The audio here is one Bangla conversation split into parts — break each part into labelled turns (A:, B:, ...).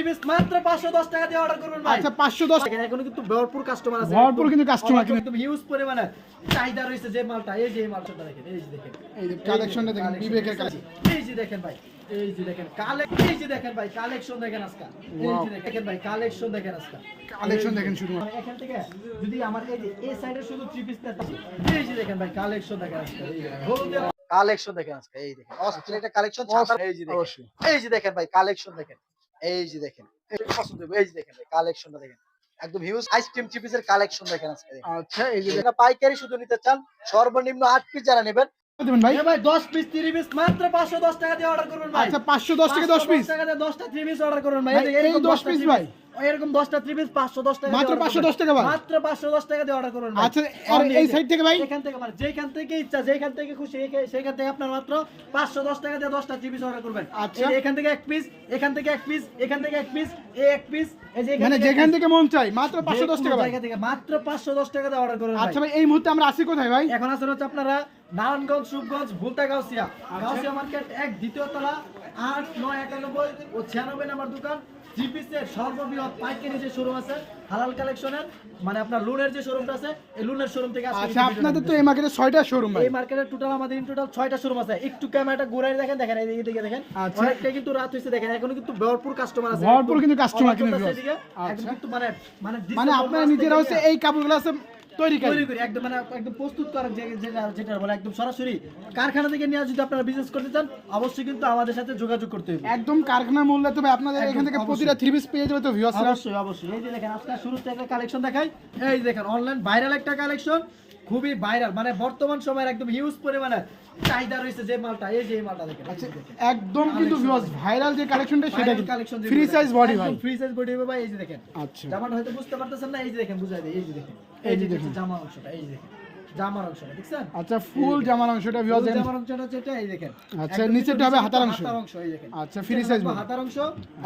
A: থ্রি পিস মাত্র পাঁচশো দশ টাকা দিয়ে অর্ডার করবেন ভাই
B: আচ্ছা পাঁচশো দশ
A: দেখেন, কিন্তু ভরপুর কাস্টমার আছে
B: ভরপুর কিন্তু customer
A: একদম- একদম হিউজ পরিমাণে চাহিদা রয়েছে যে মালটা এই যে মালটা দেখেন এই যে দেখেন
B: এই যে কালেকশনটা দেখেন বিবেকের
A: দেখেন।
B: কালেকশন
A: এই যে দেখেন ভাই এই যে দেখেন কালে এই যে দেখেন ভাই কালেকশন দেখেন আজকে এই যে দেখেন ভাই কালেকশন দেখেন আজকে
B: Collection দেখেন শুধুমাত্র।
A: মানে এখান থেকে যদি আমার এই এই সাইডে শুধু থ্রি পিস এই যে দেখেন ভাই কালেকশন দেখেন আজকে কালেকশন দেখেন আজকে এই দেখেন অস্থির কালেকশন এই যে দেখেন এই যে দেখেন ভাই কালেকশন দেখেন এই যে দেখেন পছন্দ হবে, এই যে দেখেন কালেকশনটা দেখেন। একদম হিউজ আইসক্রিম চিপিসের কালেকশন দেখেন আজকে
B: আচ্ছা এই যে
A: যারা পাইকারি শুধু নিতে চান সর্বনিম্ন আট পিস যারা নেবেন
B: ভাই।
A: ভাই দশ পিস তিরিশ পিস মাত্র পাঁচশো দশ টাকা দিয়ে অর্ডার করবেন ভাই।
B: আচ্ছা পাঁচশো দশ থেকে দশ
A: 510
B: পিস
A: টাকা দিয়ে দশটা থ্রি পিস অর্ডার করবেন ভাই।
B: দশ
A: এই
B: 10
A: দশটা
B: ভাই।
A: এরকম দশটা থ্রি পিস পাঁচশো দশ টাকা
B: মাত্র
A: দিয়ে order
B: 510 টাকা ভাই।
A: মাত্র টাকা দিয়ে অর্ডার করবেন
B: আচ্ছা আর এই সাইড থেকে ভাই?
A: এখান থেকে মানে যেখান থেকে ইচ্ছা যেখান থেকে খুশি সেখান থেকে আপনার মাত্র পাঁচশো দশ টাকা দিয়ে দশটা থ্রি পিস অর্ডার করবেন।
B: আচ্ছা।
A: এখান থেকে এক পিস এখান থেকে এক পিস এখান থেকে এক পিস এই এক পিস
B: মানে যেখান থেকে মন চাই মাত্র পাঁচশো দশ
A: যে
B: টাকা ভাই।
A: জায়গা থেকে মাত্র পাঁচশো দশ টাকা দিয়ে অর্ডার করবেন
B: আচ্ছা ভাই এই মুহূর্তে আমরা আসি কোথায় ভাই?
A: এখন আসলে হচ্ছে আপনারা নারায়ণগঞ্জ সুপগঞ্জ ভুলতা গাউসিয়া। গাউসিয়া মার্কেট এক দ্বিতীয় তলা আট নয় একানব্বই ও ছিয়ানব্বই নাম্বার দোকান। থ্রি সর্ববৃহৎ পাইকারি যে শোরুম আছে হালাল কালেকশনের মানে আপনার লুনের যে শোরুমটা আছে এই লুনের শোরুম থেকে
B: আচ্ছা আপনাদের তো এই মার্কেটে ছয়টা শোরুম ভাই।
A: এই মার্কেটের টোটাল আমাদের টোটাল ছয়টা শোরুম আছে। একটু ক্যামেরাটা ঘুরাই দেখেন দেখেন এই দিকে দেখেন।
B: আচ্ছা।
A: অনেকটা কিন্তু রাত হয়েছে দেখেন এখনও কিন্তু ভরপুর কাস্টমার আছে।
B: ভরপুর কিন্তু
A: কাস্টমার
B: কিন্তু আচ্ছা।
A: কিন্তু মানে মানে
B: মানে আপনারা নিজেরা হচ্ছে এই কাপড়গুলো আছে তৈরি
A: করি। একদম মানে একদম প্রস্তুত করার যেটা যেটা বলে একদম সরাসরি কারখানা থেকে নিয়ে যদি আপনারা বিজনেস করতে চান অবশ্যই কিন্তু আমাদের সাথে যোগাযোগ করতে হবে।
B: একদম কারখানা মূল্য তবে আপনাদের এখান থেকে
A: অবশ্যই।
B: প্রতিটা থ্রি পিস পেয়ে যাবে তো ভিউয়ার্স
A: অবশ্যই অবশ্যই। এই যে দেখেন আজকে শুরুতে একটা কালেকশন দেখাই। এই দেখেন অনলাইন ভাইরাল একটা কালেকশন খুবই ভাইরাল মানে বর্তমান সময়ের একদম হিউজ পরিমাণে চাহিদা রয়েছে যে মালটা এই যে মালটা দেখেন।
B: একদম কিন্তু ভিউয়ার্স ভাইরাল যে কালেকশনটা সেটা
A: collection যেগুলো
B: ফ্রি সাইজ বডি ভাই
A: size body হবে ভাই, এই যে দেখেন।
B: আচ্ছা
A: জামাটা হয়তো বুঝতে পারতেছেন না, এই যে দেখেন, বুঝাই দেই, এই যে দেখেন।
B: এই যে দেখেন।
A: জামার অংশটা, এই যে দেখেন। জামার অংশটা, দেখছেন?
B: আচ্ছা ফুল জামার অংশটা ভিউয়ার্স
A: জামার অংশটা হচ্ছে এই দেখেন।
B: আচ্ছা,
A: একদম
B: হবে
A: নিচে
B: হাতার
A: কিন্তু
B: অংশ।
A: হাতার অংশ, এই দেখেন।
B: আচ্ছা, free
A: নিচে
B: size
A: থাকবে
B: body।
A: হাতার অংশ,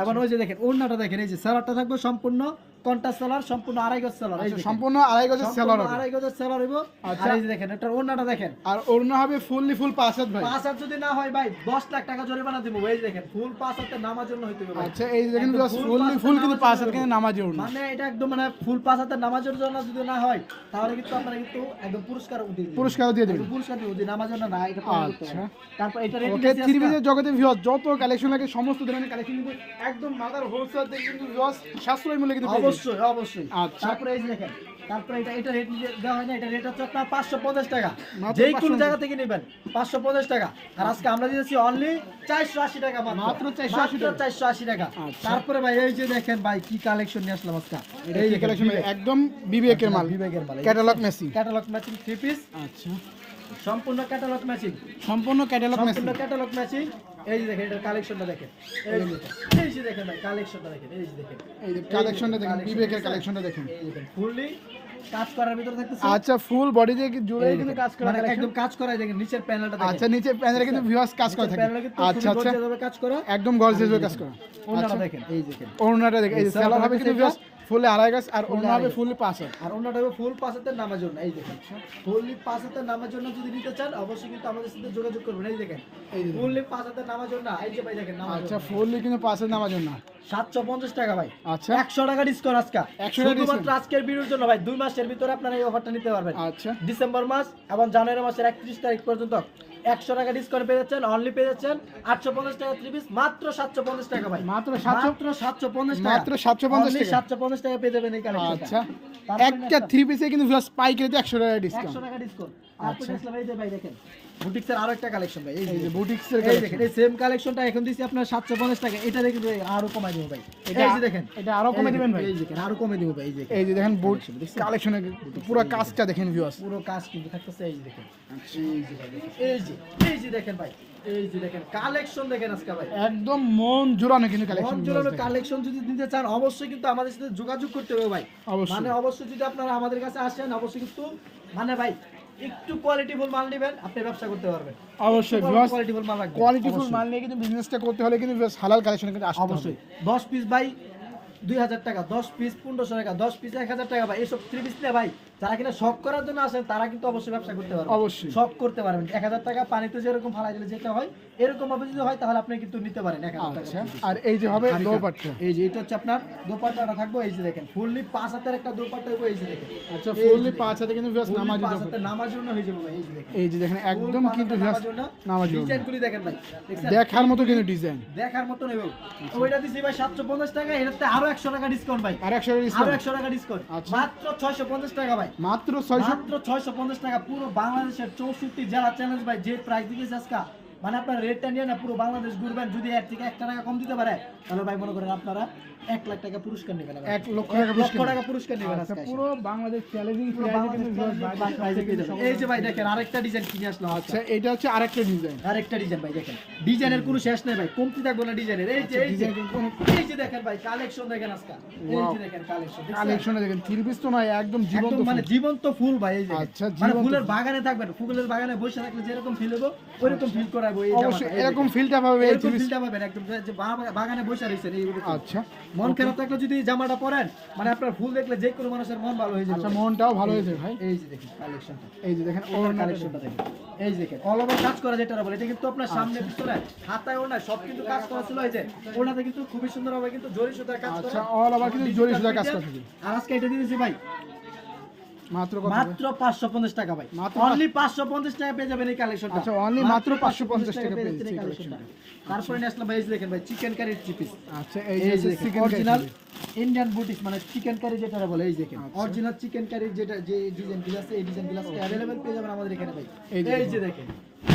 A: এবং ওই যে দেখেন, ওড়নাটা দেখেন, এই যে সালোয়ারটা থাকবে সম্পূর্ণ কন্ট্রাস্ট সালোয়ার, সম্পূর্ণ আড়াই গজ সালোয়ার, এই
B: আচ্ছা। সম্পূর্ণ আড়াই গজের সেলার হবে
A: আড়াই গজের সালোয়ার হইবো।
B: আচ্ছা।
A: এই দেখেন, এটার ওড়নাটা দেখেন।
B: আর ওড়না হবে ফুললি ফুল পাঁচ হাত ভাই
A: পাঁচ হাত যদি না হয় ভাই, দশ লাখ টাকা জরিমানা দিব, এই দেখেন, ফুল পাঁচ নামার জন্য হইতে হবে
B: আচ্ছা এই দেখেন ফুললি ফুল কিন্তু পাঁচ হাত কিন্তু নামাজি ওড়না
A: মানে এটা একদম মানে ফুল পাঁচ নামাজের জন্য যদি না হয় তাহলে কিন্তু আপনারা কিন্তু একদম পুরস্কার দিয়ে দিবেন।
B: পুরস্কারও দিয়ে দেবেন
A: পুরস্কার দিয়ে দিবেন নামাজের জন্য না এটা।
B: আচ্ছা।
A: তারপর এটা রেট
B: ওকে থ্রি পিসের জগতে ভিউয়ার্স যত কালেকশন লাগে সমস্ত ধরনের কালেকশন কিন্তু একদম মাদার হোলসেল থেকে কিন্তু ভিউয়ার্স সাশ্রয় মূল্যে কিন্তু।
A: অবশ্যই অবশ্যই।
B: আচ্ছা।
A: তারপরে এই যে দেখেন তারপরে এটা এটা রেট দেওয়া হয় না এটা রেট হচ্ছে আপনার পাঁচশো পঞ্চাশ টাকা। যেই কোনো জায়গা থেকে নেবেন পাঁচশো পঞ্চাশ টাকা। আর আজকে আমরা দিয়েছি অনলি চারশো আশি টাকা
B: মাত্র। 480 টাকা।
A: চারশো আশি টাকা।
B: আচ্ছা।
A: তারপরে ভাই এই যে দেখেন ভাই কি কালেকশন নিয়ে আসলাম আজকে?
B: এই যে কালেকশন একদম বিবেকের মাল।
A: বিবেকের মাল।
B: Catalogue
A: catalogue matching three piece
B: আচ্ছা।
A: সম্পূর্ণ ক্যাটালগ ম্যাচিং
B: সম্পূর্ণ ক্যাটালগ মেসি
A: সম্পূর্ণ ক্যাটালগ ম্যাচিং এই যে দেখেন এটার কালেকশনটা দেখেন এই যে দেখেন এই যে দেখেন ভাই কালেকশনটা দেখেন এই যে দেখেন
B: এই যে কালেকশনটা দেখেন বিবেকের কালেকশনটা দেখেন
A: ফুললি কাজ করার ভিতরে থাকতেছে
B: আচ্ছা ফুল বডি দিয়ে জুড়ে কিন্তু কাজ করা
A: মানে একদম কাজ করাই দেখেন নিচের প্যানেলটা দেখেন
B: আচ্ছা নিচে প্যানেলে কিন্তু ভিউয়ার্স কাজ করা থাকে আচ্ছা আচ্ছা
A: কাজ করা
B: একদম গর্জিয়াস কাজ করা
A: ওনাটা
B: আচ্ছা
A: দেখেন এই দেখেন
B: ওড়নাটা দেখেন এই
A: এই
B: সেলার হবে কিন্তু ভিউয়ার্স ফুলে আড়াই গাছ আর অন্যভাবে হবে পাঁচ হাত
A: আর অন্যটা হবে ফুল হাতের নামার জন্য এই দেখেন। ফুললি হাতের নামার জন্য যদি নিতে চান অবশ্যই কিন্তু আমাদের সাথে যোগাযোগ করবেন। এই দেখেন। ফুললি হাতের নামার জন্য এই যে ভাই দেখেন
B: আচ্ছা ফুললি কিন্তু পাশে নামার জন্য।
A: সাতশো পঞ্চাশ টাকা ভাই।
B: আচ্ছা।
A: একশো টাকা ডিসকাউন্ট আজকে। শুধুমাত্র আজকের ভিডিওর জন্য ভাই দুই মাসের ভিতরে আপনারা এই অফারটা নিতে পারবেন।
B: আচ্ছা।
A: ডিসেম্বর মাস এবং জানুয়ারি মাসের একত্রিশ তারিখ পর্যন্ত একশো টাকা ডিসকাউন্ট পেয়ে যাচ্ছেন অনলি পেয়ে যাচ্ছেন আটশো পঞ্চাশ টাকা থ্রি পিস মাত্র সাতশো পঞ্চাশ টাকা ভাই।
B: মাত্র
A: মাত্র সাতশো পঞ্চাশ টাকা।
B: মাত্র 750 টাকা।
A: সাতশো পঞ্চাশ টাকা পেয়ে যাবেন এই
B: আচ্ছা। একটা থ্রি পিসে কিন্তু পাইকারিতে একশো টাকা
A: একশো টাকা ডিসকাউন্ট
B: আচ্ছা।
A: বুটিক্সের আরও একটা কালেকশন ভাই এই
B: এই যে
A: যে
B: বুটিক্সের
A: এই দেখেন এই সেম কালেকশনটা এখন দিছি আপনার টাকা এটা আরও কমাই দেবো ভাই
B: এটা
A: এই যে দেখেন
B: এটা আরও কমে দিবেন ভাই
A: এই দেখেন আরও কমে দেবো ভাই এই দেখেন।
B: এই যে দেখেন বুট কালেকশনের পুরো কাজটা দেখেন ভিউয়ার্স
A: পুরো কাজ কিন্তু থাকতেছে এই যে দেখেন এই যে ভাই এই যে দেখেন ভাই এই যে দেখেন কালেকশন দেখেন আজকে ভাই
B: একদম মন জোড়ানো কিন্তু কালেকশন
A: কালেকশন যদি নিতে চান অবশ্যই কিন্তু আমাদের সাথে যোগাযোগ করতে হবে ভাই। মানে অবশ্যই যদি আপনারা আমাদের কাছে আসেন অবশ্যই কিন্তু মানে ভাই একটু কোয়ালিটিফুল মাল নেবেন আপনি ব্যবসা করতে পারবেন।
B: অবশ্যই
A: কোয়ালিটিফুল মাল
B: কোয়ালিটিফুল। মাল নিয়ে কিন্তু বিজনেসটা করতে হলে কিন্তু হালাল কালেকশন কিন্তু
A: অবশ্যই। দশ পিস বাই দুই হাজার টাকা দশ পিস পনেরোশো টাকা দশ পিস এক হাজার টাকা ভাই। এইসব থ্রি পিস ভাই যারা কিনা শখ করার জন্য আসেন তারা কিন্তু অবশ্যই ব্যবসা করতে পারবেন।
B: অবশ্যই।
A: শখ করতে পারবেন। এক হাজার টাকা পানিতে যেরকম ফালাই দিলে যেটা হয় এরকম ভাবে যদি হয় তাহলে আপনি কিন্তু নিতে পারেন এক হাজার টাকা
B: আচ্ছা। আর এই যে হবে। দোপাট্টা।
A: এই যে এটা হচ্ছে আপনার দোপাট্টাটা থাকব এই যে দেখেন ফুললি পাঁচ হাতের একটা দোপাট্টা থাকব এই যে দেখেন।
B: আচ্ছা ফুললি পাঁচ হাতে কিন্তু ভিউয়ার্স নামাজি দোপাট্টা।
A: হাতের নামার জন্য হয়ে যাবে ভাই, এই যে দেখেন।
B: এই যে দেখেন একদম কিন্তু ভিউয়ার্স নামাজি
A: ডিজাইন গুলি দেখেন ভাই।
B: দেখার মতো কিন্তু ডিজাইন
A: দেখার মতো নেব ওইটা দিছি ভাই সাতশো পঞ্চাশ টাকা এটাতে আরও একশো টাকা ডিসকাউন্ট ভাই।
B: আর একশো
A: আরও
B: ডিসকাউন্ট
A: একশো টাকা ডিসকাউন্ট
B: আচ্ছা।
A: মাত্র ছয়শো পঞ্চাশ টাকা ভাই।
B: মাত্র ছয়শো
A: মাত্র ছয়শো পঞ্চাশ টাকা। পুরো বাংলাদেশের চৌষট্টি জেলা চ্যালেঞ্জ ভাই যে প্রাইস দিকে আজকে মানে আপনার রেটটা নিয়ে না পুরো বাংলাদেশ ঘুরবেন যদি এর থেকে একটা টাকা কম দিতে পারে তাহলে ভাই মনে করেন আপনারা এক লাখ টাকা পুরস্কার নেবেন
B: এক লক্ষ টাকা পুরস্কার
A: টাকা পুরস্কার নেবেন
B: আচ্ছা পুরো বাংলাদেশ চ্যালেঞ্জিং
A: পুরো বাংলাদেশ। এই যে ভাই দেখেন আরেকটা ডিজাইন কিনে আসলাম
B: আচ্ছা। এটা হচ্ছে আরেকটা ডিজাইন
A: আরেকটা ডিজাইন ভাই দেখেন। ডিজাইনের কোনো শেষ নেই ভাই কমতি থাকবে না ডিজাইনের এই যে এই যে এই যে দেখেন ভাই কালেকশন দেখেন আজকে। এই যে দেখেন কালেকশন
B: কালেকশনে দেখেন থ্রি পিস তো নয় একদম জীবন্ত
A: মানে। জীবন্ত ফুল ভাই এই যে
B: আচ্ছা,
A: মানে ফুলের বাগানে থাকবেন ফুলের বাগানে বসে থাকলে যেরকম ফিল হব ওইরকম ফিল করাবো এই
B: অবশ্যই এরকম ফিলটা পাবে এই
A: এরকম
B: থ্রি পিস
A: ফিলটা পাবেন একদম যে বাগানে বসে রয়েছেন এই
B: আচ্ছা।
A: মন খারাপ থাকলে যদি জামাটা পরেন মানে আপনার ফুল দেখলে যে কোনো মানুষের মন ভালো হয়ে যাবে।
B: আচ্ছা মনটাও ভালো হয়েছে ভাই।
A: এই যে দেখেন কালেকশনটা
B: এই যে দেখেন
A: ওর কালেকশনটা দেখেন। এই যে দেখেন অল ওভার কাজ করা যেটা বলে এটা কিন্তু আপনার সামনে পিছনে হাতায় ওড়নায় সব কিন্তু কাজ করা ছিল এই যে। ওড়নাতে কিন্তু খুবই সুন্দর হবে কিন্তু জরি সুতার কাজ করা।
B: আচ্ছা অল ওভার কিন্তু জরি সুতার কাজ করা
A: আর আজকে এটা দিয়েছি ভাই
B: মাত্র কত ভাই?
A: মাত্র পাঁচশো পঞ্চাশ টাকা ভাই
B: মাত্র
A: অনলি পাঁচশো পঞ্চাশ টাকা পেয়ে যাবেন এই কালেকশনটা
B: আচ্ছা, only মাত্র 550 টাকা পেয়ে যাচ্ছে এই
A: কালেকশনটা তারপরে নিয়ে আসলাম ভাই এই যে দেখেন ভাই চিকেন কারির চিপিস
B: আচ্ছা এই
A: এই
B: যে
A: যে দেখেন
B: চিকেন
A: অরিজিনাল ইন্ডিয়ান বুটিক মানে চিকেন কারি যেটা বলে এই দেখেন
B: আচ্ছা।
A: অরিজিনাল চিকেন কারির যেটা যে ডিজাইন গুলো আছে এই ডিজাইন গুলো আছে अवेलेबल পেয়ে যাবেন আমাদের এখানে ভাই
B: এই যে
A: এই যে দেখেন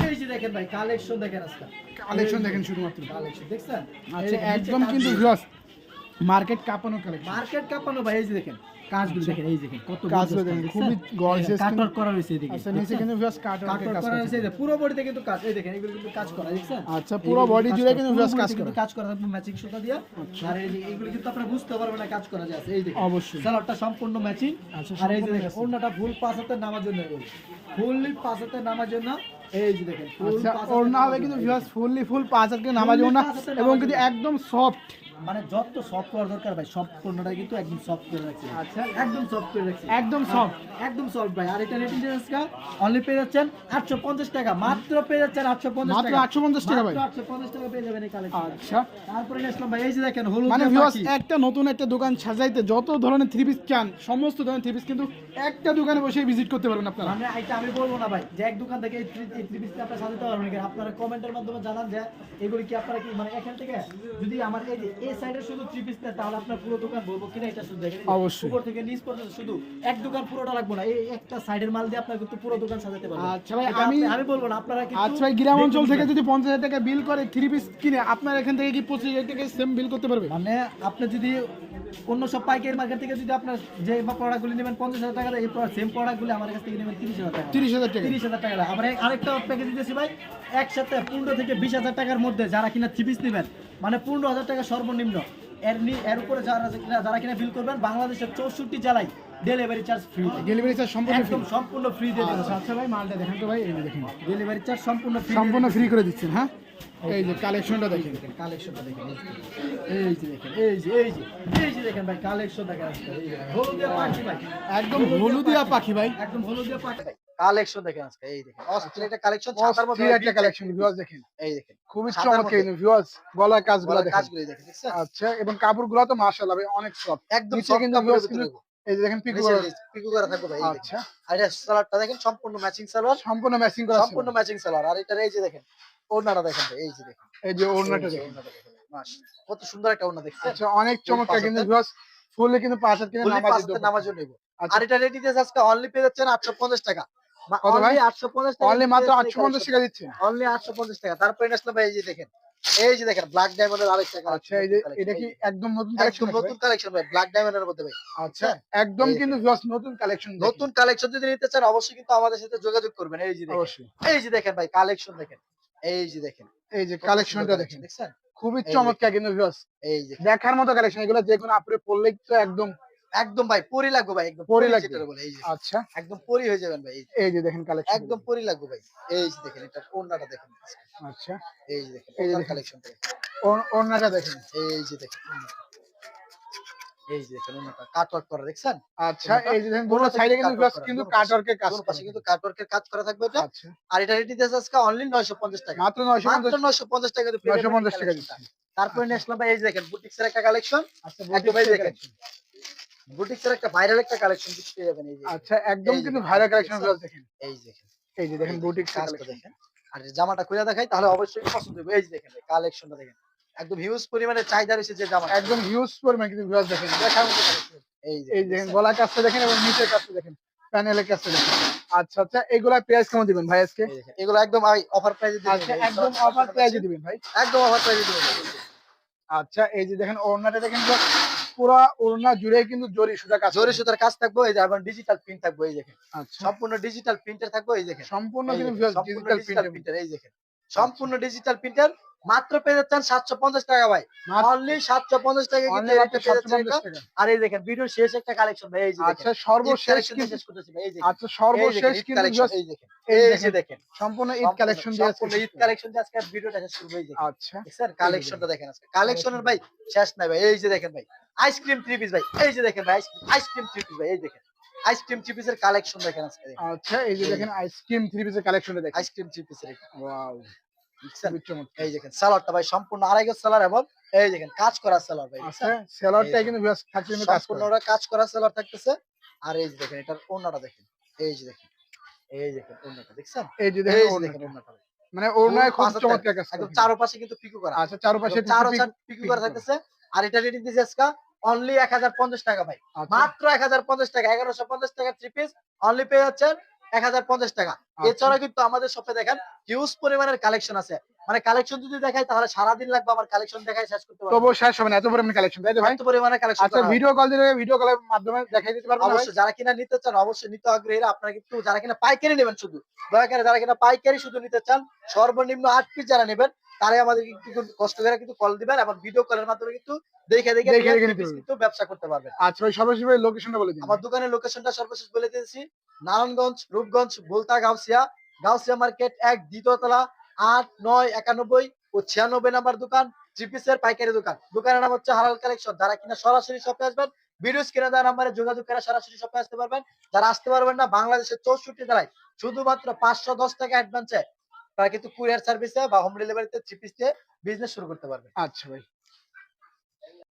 A: এই যে দেখেন ভাই কালেকশন দেখেন আজকে
B: কালেকশন দেখেন শুধুমাত্র
A: কালেকশন দেখছেন
B: আচ্ছা একদম কিন্তু ভিউয়ার্স মার্কেট কাঁপানো কালেকশন
A: মার্কেট কাপানো ভাই এই যে দেখেন কাজগুলো দেখেন এই দেখেন কত
B: কাজগুলো দেখেন, খুবই gorgeous
A: কাটওয়ার্ক করা রয়েছে এদিকে
B: আচ্ছা নিচে কিন্তু ভিউয়ার্স কাট
A: কাটওয়ার্ক
B: কাজ
A: করা
B: করা
A: রয়েছে এই পুরো বডিতে কিন্তু কাজ এই দেখেন এগুলো কিন্তু কাজ করা দেখছেন?
B: আচ্ছা, পুরো
A: কাজ
B: জুড়ে কিন্তু কাজ করা।
A: কাজ করা থাকবে ম্যাচিং সুতা দিয়ে। আর এই যে এগুলো কিন্তু আপনারা বুঝতে পারবেন না কাজ করা যায় এই দেখেন।
B: অবশ্যই।
A: সালোয়ারটা সম্পূর্ণ ম্যাচিং
B: আচ্ছা,
A: আর এই যে দেখেন ওড়নাটা ফুল পাঁচ হাতে নামার জন্য ফুললি পাঁচ হাতে নামার জন্য এই যে দেখেন
B: আচ্ছা
A: পাঁচ
B: ওড়না হবে কিন্তু
A: জন্য।
B: ভিউয়ার্স ফুললি ফুল পাঁচ
A: পাঁচ হাতের
B: এবং কিন্তু একদম সফট
A: মানে যত সফট করা দরকার ভাই সব পণ্যটা কিন্তু একদম সফট করে রাখছে।
B: আচ্ছা।
A: একদম সফট করে রাখছে।
B: একদম soft।
A: একদম সফট ভাই। আর এটা রেটিং কা? অনলি পেয়ে যাচ্ছেন 850 টাকা। মাত্র পেয়ে যাচ্ছেন 850 টাকা
B: মাত্র
A: টাকা।
B: 850 টাকা ভাই।
A: 850 টাকা পেয়ে যাবেন এই কালেকশন
B: আচ্ছা।
A: তারপরে আসলাম ভাই এই যে দেখেন হলুদ
B: মানে ভিউয়ার্স একটা নতুন একটা দোকান সাজাইতে যত ধরনের থ্রি পিস চান সমস্ত ধরনের থ্রি পিস কিন্তু একটা দোকানে বসে ভিজিট করতে পারবেন আপনারা।
A: মানে এটা আমি বলব না ভাই যে এক দোকান থেকে এই থ্রি এই আপনারা সাজাতে পারবেন না। আপনারা কমেন্টের মাধ্যমে জানান যে এগুলি কি আপনারা কি মানে এখান থেকে যদি আমার এই এই সাইডে শুধু থ্রি পিস তাহলে আপনার পুরো দোকান বলব কিনা এটা শুধু দেখেন।
B: অবশ্যই।
A: উপর থেকে নিচ পর্যন্ত শুধু এক দোকান পুরোটা লাগবে না। এই একটা সাইডের মাল দিয়ে আপনারা কিন্তু পুরো দোকান সাজাতে পারবেন
B: আচ্ছা ভাই, আমি-
A: আমি বলব না আপনারা কিন্তু
B: আচ্ছা ভাই গ্রাম অঞ্চল থেকে যদি পঞ্চাশ হাজার টাকা বিল করে থ্রি পিস কিনে আপনার এখান থেকে কি পঁচিশ হাজার টাকা সেম বিল করতে পারবে?
A: মানে আপনি যদি অন্য সব পাইকারি মার্কেট থেকে যদি আপনার যে প্রোডাক্টগুলি নেবেন পঞ্চাশ হাজার টাকা এই সেম প্রোডাক্টগুলি আমার কাছ থেকে নেবেন তিরিশ হাজার টাকা।
B: তিরিশ হাজার টাকা।
A: তিরিশ হাজার টাকা। আবার আরেকটা প্যাকেজ দিতেছি ভাই একসাথে পনেরো থেকে বিশ হাজার টাকার মধ্যে যারা কিনা থ্রি পিস নেবেন মানে পনেরো হাজার টাকা সর্বনিম্ন। এর এর উপরে যারা কিনা যারা কিনা বিল করবেন বাংলাদেশের চৌষট্টি জেলায় delivery charge free
B: delivery charge সম্পূর্ণ
A: একদম সম্পূর্ণ ফ্রি দিয়ে দেবেন
B: আচ্ছা আচ্ছা ভাই মালটা দেখেন তো ভাই এই দেখেন।
A: ডেলিভারি চার্জ সম্পূর্ণ ফ্রি
B: সম্পূর্ণ ফ্রি করে দিচ্ছেন হ্যাঁ? এই যে কালেকশনটা দেখেন
A: কালেকশনটা দেখেন এই যে দেখেন এই যে এই যে এই যে দেখেন ভাই কালেকশন দেখেন। হলুদিয়া পাখি ভাই।
B: একদম হলুদিয়া পাখি ভাই।
A: একদম হলুদিয়া পাখি। কালেকশন দেখেন আজকে এই দেখেন। অস্থির একটা কালেকশন ছাতার মধ্যে
B: একটা কালেকশন ভিউয়ার্স দেখেন।
A: এই দেখেন।
B: খুবই চমৎকার ভিউয়ার্স গলার কাজগুলো দেখেন।
A: কাজগুলো দেখেন
B: আচ্ছা এবং কাপড়গুলো তো মাশাআল্লাহ ভাই অনেক সফট
A: একদম
B: নিচে কিন্তু
A: কাপড়ের
B: কিন্তু এই যে দেখেন পিকো
A: নিচে পিকু করা থাকবে ভাই দেখেন।
B: আচ্ছা।
A: আর এটা সালোয়ারটা দেখেন সম্পূর্ণ ম্যাচিং সালোয়ার।
B: সম্পূর্ণ ম্যাচিং করা
A: সম্পূর্ণ ম্যাচিং সালোয়ার। আর এটা এই যে দেখেন ওড়নাটা দেখেন এই যে দেখেন।
B: এই যে ওড়নাটা দেখেন।
A: কত সুন্দর একটা ওড়না দেখছেন
B: আচ্ছা অনেক চমৎকার কিন্তু ভিউয়ার্স ফুললে কিন্তু পাঁচ হাত কিনে নামাজ
A: জন্য। নেব। আর এটা আজকে অনলি পেয়ে যাচ্ছেন 850 টাকা।
B: কত ভাই?
A: 850 টাকা
B: অনলি মাত্র 850 টাকা দিচ্ছেন।
A: অনলি 850 টাকা। তারপরে আসলে ভাই এই যে দেখেন। এই যে দেখেন ব্ল্যাক ডায়মন্ডের আরেকটা
B: আচ্ছা এই যে এটা কি একদম নতুন কালেকশন
A: নতুন কালেকশন ভাই ব্ল্যাক ডায়মন্ডের মধ্যে ভাই।
B: আচ্ছা একদম কিন্তু নতুন কালেকশন
A: নতুন কালেকশন যদি নিতে চান অবশ্যই কিন্তু আমাদের সাথে যোগাযোগ করবেন। এই যে দেখেন।
B: অবশ্যই।
A: এই যে দেখেন ভাই কালেকশন দেখেন। এই যে দেখেন
B: এই যে কালেকশনটা দেখেন
A: দেখছেন
B: খুবই চমৎকার কিন্তু ভিউয়ার্স
A: এই যে
B: দেখার মতো কালেকশন এগুলো যে কোনো আপরে পড়লে তো একদম
A: একদম ভাই পরি লাগবে ভাই একদম
B: পরী লাগবে।
A: বলে এই যে
B: আচ্ছা
A: একদম পরি হয়ে যাবেন ভাই এই যে।
B: দেখেন কালেকশন
A: একদম পরি লাগবে ভাই এই যে দেখেন এটা ওড়নাটা দেখেন
B: আচ্ছা
A: এই যে দেখেন
B: এই যে।
A: কালেকশনটা
B: ওড়- দেখেন
A: এই যে দেখেন এই যে দেখেন কাটওয়ার্ক করা দেখছেন?
B: আচ্ছা এই যে দেখেন দুটো সাইডে কিন্তু
A: কাটওয়ার্ক
B: কিন্তু কাটওয়ার্কের কাজ
A: কোন পাশে কিন্তু কাটওয়ার্কের কাজ করা থাকবে এটা
B: আচ্ছা।
A: আর এটা রেডি দিয়েছে আজকে অনলি 950 টাকা।
B: মাত্র 950
A: 950 টাকা দিয়ে পেয়ে যাবেন
B: 950 টাকা দিচ্ছি।
A: তারপরে নিয়ে ভাই এই যে দেখেন বুটিক্সের একটা কালেকশন
B: আচ্ছা
A: একদম দেখেন। বুটিক্সের একটা ভাইরাল একটা কালেকশন পেয়ে যাবেন এই যে।
B: আচ্ছা একদম কিন্তু ভাইরাল কালেকশন। দেখেন।
A: এই যে
B: এই যে দেখেন বুটিক্স
A: দেখেন। আর জামাটা খুলে দেখাই তাহলে অবশ্যই পছন্দ হবে। এই যে দেখেন কালেকশনটা দেখেন। একদম হিউজ পরিমাণে চাহিদা রয়েছে যে জামা।
B: একদম হিউজ পরিমাণ কিন্তু ভিউয়ার্স দেখেন। দেখার মতো
A: এই
B: এই দেখেন গলা কাজটা দেখেন এবং নিচের কাজটা দেখেন প্যানেলের কাজটা দেখেন। আচ্ছা আচ্ছা এগুলা প্রাইস কেমন দিবেন ভাই আজকে?
A: এগুলো একদম অফার প্রাইসে
B: আচ্ছা একদম অফার প্রাইসে দিবেন ভাই?
A: একদম অফার প্রাইসে দিবেন।
B: আচ্ছা এই যে দেখেন ওড়নাটা দেখেন পুরা ওড়না জুড়ে কিন্তু জরি সুতা কাজ
A: জরি সুতার কাজ থাকব এই যে এবং ডিজিটাল প্রিন্ট থাকব এই দেখেন।
B: আচ্ছা।
A: সম্পূর্ণ ডিজিটাল প্রিন্টার থাকব এই দেখেন।
B: সম্পূর্ণ কিন্তু ডিজিটাল
A: প্রিন্টার এই দেখেন। সম্পূর্ণ ডিজিটাল প্রিন্টার মাত্র পেয়ে যাচ্ছেন সাতশো পঞ্চাশ টাকা ভাই অনলি সাতশো পঞ্চাশ টাকা আর এই দেখেন ভিডিও শেষ একটা কালেকশন ভাই এই যে
B: আচ্ছা সর্বশেষ
A: শেষ করতেছি ভাই এই দেখেন
B: আচ্ছা সর্বশেষ কিন্তু
A: এই দেখেন
B: এই
A: এই যে
B: দেখেন,
A: দেখেন
B: সম্পূর্ণ ঈদ কালেকশন দিয়ে
A: সম্পূর্ণ ঈদ কালেকশন দিয়ে আজকে ভিডিওটা শেষ করব এই দেখেন
B: আচ্ছা
A: স্যার কালেকশনটা দেখেন আজকে কালেকশনের ভাই শেষ নাই ভাই এই যে দেখেন ভাই আইসক্রিম থ্রি পিস ভাই এই যে দেখেন ভাই আইসক্রিম থ্রি পিস ভাই এই দেখেন আইসক্রিম থ্রি পিসের কালেকশন দেখেন আজকে
B: আচ্ছা এই যে দেখেন আইসক্রিম থ্রি পিসের কালেকশনটা দেখেন
A: আইসক্রিম থ্রি পিসের
B: ওয়াও
A: এই দেখেন সালোয়ারটা ভাই সম্পূর্ণ আড়াই গজ এবং এই দেখেন কাজ করা সালোয়ার ভাই
B: কিন্তু কাজ করে।
A: সালোয়ার থাকতেছে। আর এই দেখেন এটার ওড়নাটা দেখেন এই যে দেখেন এই দেখেন ওড়নাটা দেখছেন?
B: এই যে দেখেন ওড়নাটা।
A: দেখেন ওড়নাটা ভাই।
B: মানে ওড়নায় খুব চমৎকার কাজ
A: একদম চারপাশে কিন্তু পিকু করা।
B: আচ্ছা চারপাশে
A: চার
B: পিক-
A: করা থাকতেছে। আর এটা রেটিং দিয়েছে আজকে অনলি এক হাজার পঞ্চাশ টাকা ভাই।
B: আচ্ছা,
A: মাত্র এক হাজার পঞ্চাশ টাকা এগারোশো পঞ্চাশ টাকা থ্রি পিস অনলি পেয়ে যাচ্ছেন এক হাজার পঞ্চাশ টাকা। এছাড়া কিন্তু আমাদের শপে দেখেন হিউজ পরিমাণের কালেকশন আছে। মানে কালেকশন যদি দেখাই তাহলে সারাদিন লাগবে আমার কালেকশন দেখাই শেষ করতে পারব।
B: তবুও শেষ হবে না এত পরিমাণ কালেকশন তাই তো ভাই?
A: এত পরিমাণে কালেকশন
B: আচ্ছা ভিডিও কল দিলে ভিডিও কলের মাধ্যমে দেখাই দিতে ভাই?
A: অবশ্যই যারা কিনা নিতে চান অবশ্যই নিতে আগ্রহী আপনারা কিন্তু যারা কিনা পাইকারি নেবেন শুধু। দয়া করে যারা কিনা পাইকারি শুধু নিতে চান সর্বনিম্ন আট পিস যারা নেবেন তারাই আমাদের কিন্তু কষ্ট করে কিন্তু কল দিবেন এবং ভিডিও কলের মাধ্যমে কিন্তু দেখে দেখে। কিন্তু ব্যবসা করতে পারবেন।
B: আচ্ছা ভাই সর্বশেষ লোকেশনটা বলে দিন।
A: আমার দোকানের লোকেশনটা সর্বশেষ বলে দিয়েছি। নারায়ণগঞ্জ রূপগঞ্জ ভুলতা গাউসিয়া গাউসিয়া মার্কেট এক, দ্বিতীয় তলা, আট, নয়, একানব্বই ও ছিয়ানব্বই নাম্বার দোকান জিপিসের পাইকারি দোকান। দোকানের নাম হচ্ছে হালাল কালেকশন যারা কিনা সরাসরি শপে আসবেন, ভিডিও স্ক্রিনে দেওয়া নাম্বারে যোগাযোগ করে সরাসরি শপে আসতে পারবেন। যারা আসতে পারবেন না, বাংলাদেশের চৌষট্টি জেলায় শুধুমাত্র পাঁচশো দশ টাকা অ্যাডভান্সে তারা কিন্তু কুরিয়ার সার্ভিসে বা হোম ডেলিভারিতে জিপিস দিয়ে বিজনেস শুরু করতে পারবে
B: আচ্ছা ভাই।